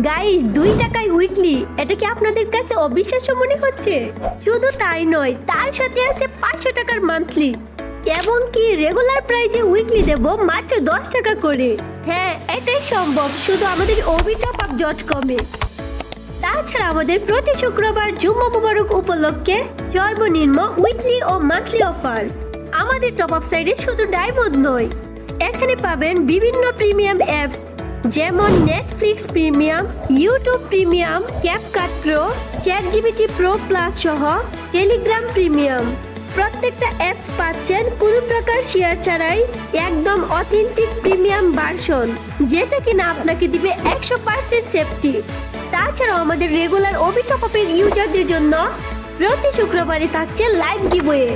Guys দুই টাকায় weekly এটা কি আপনাদের কাছে অবিশ্বাস্য মনে হচ্ছে? শুধু তাই নয়, তার সাথে আছে পাঁচশো টাকার মান্থলি এবং কি রেগুলার প্রাইজে উইকলি দেব মাত্র দশ টাকা করে? হ্যাঁ এটাই সম্ভব, শুধু আমাদের ওবি টপ আপ ডট কমে। তাছাড়া আমাদের প্রতি শুক্রবার জুম্মা মুবারক উপলক্ষে সর্বনিম্ন উইকলি ও মান্থলি অফার আমাদের টপ আপ সাইডে শুধু ডায়মন্ড নয়, এখানে পাবেন বিভিন্ন প্রিমিয়াম অ্যাপস যেমন Netflix premium YouTube premium CapCut pro chat GPT pro plus সহ টেলিগ্রাম প্রিমিয়াম প্রত্যেকটা অ্যাপস পাচ্ছেন কোনো প্রকার শেয়ার ছাড়াই একদম অথেন্টিক প্রিমিয়াম ভার্সন যেটা কিনা আপনাকে দিবে একশো পার্সেন্ট সেফটি তাছাড়াও আমাদের রেগুলার টপআপের ইউজারদের জন্য প্রতি শুক্রবারে থাকছে লাইভ গিভওয়ে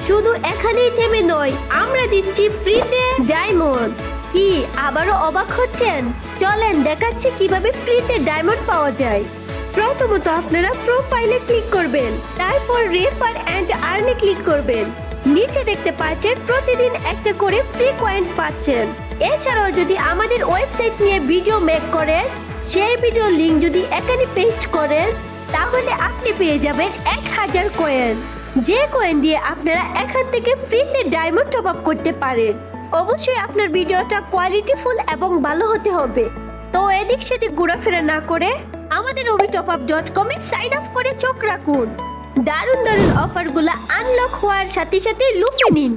শুধু এখানেই থেমে নয়, আমরা দিচ্ছি ফ্রিতে ডায়মন্ড কি আবারও অবাক হচ্ছেন? চলেন দেখাচ্ছি কীভাবে ফ্রিতে ডায়মন্ড পাওয়া যায়। প্রথমত আপনারা প্রোফাইলে ক্লিক করবেন, তারপর রেফার অ্যান্ড আর্নে ক্লিক করবেন। নিচে দেখতে পাচ্ছেন প্রতিদিন একটা করে ফ্রি কয়েন পাচ্ছেন। এছাড়াও যদি আমাদের ওয়েবসাইট নিয়ে ভিডিও মেক করেন, সেই ভিডিও লিংক যদি এখানে পেস্ট করেন, তাহলে আপনি পেয়ে যাবেন এক হাজার কয়েন। যে কয়েন দিয়ে আপনারা এখান থেকে ফ্রিতে ডায়মন্ড টপ আপ করতে পারেন। অবশ্যই আপনার ভিডিওটা কোয়ালিটিফুল এবং ভালো হতে হবে। তো এদিক সেদিক ঘোরাফেরা না করে আমাদের ওবি টপ আপ ডট কমে সাইন আপ করে চোখ রাখুন। দারুণ দারুণ অফারগুলো আনলক হওয়ার সাথে সাথে লুপে নিন।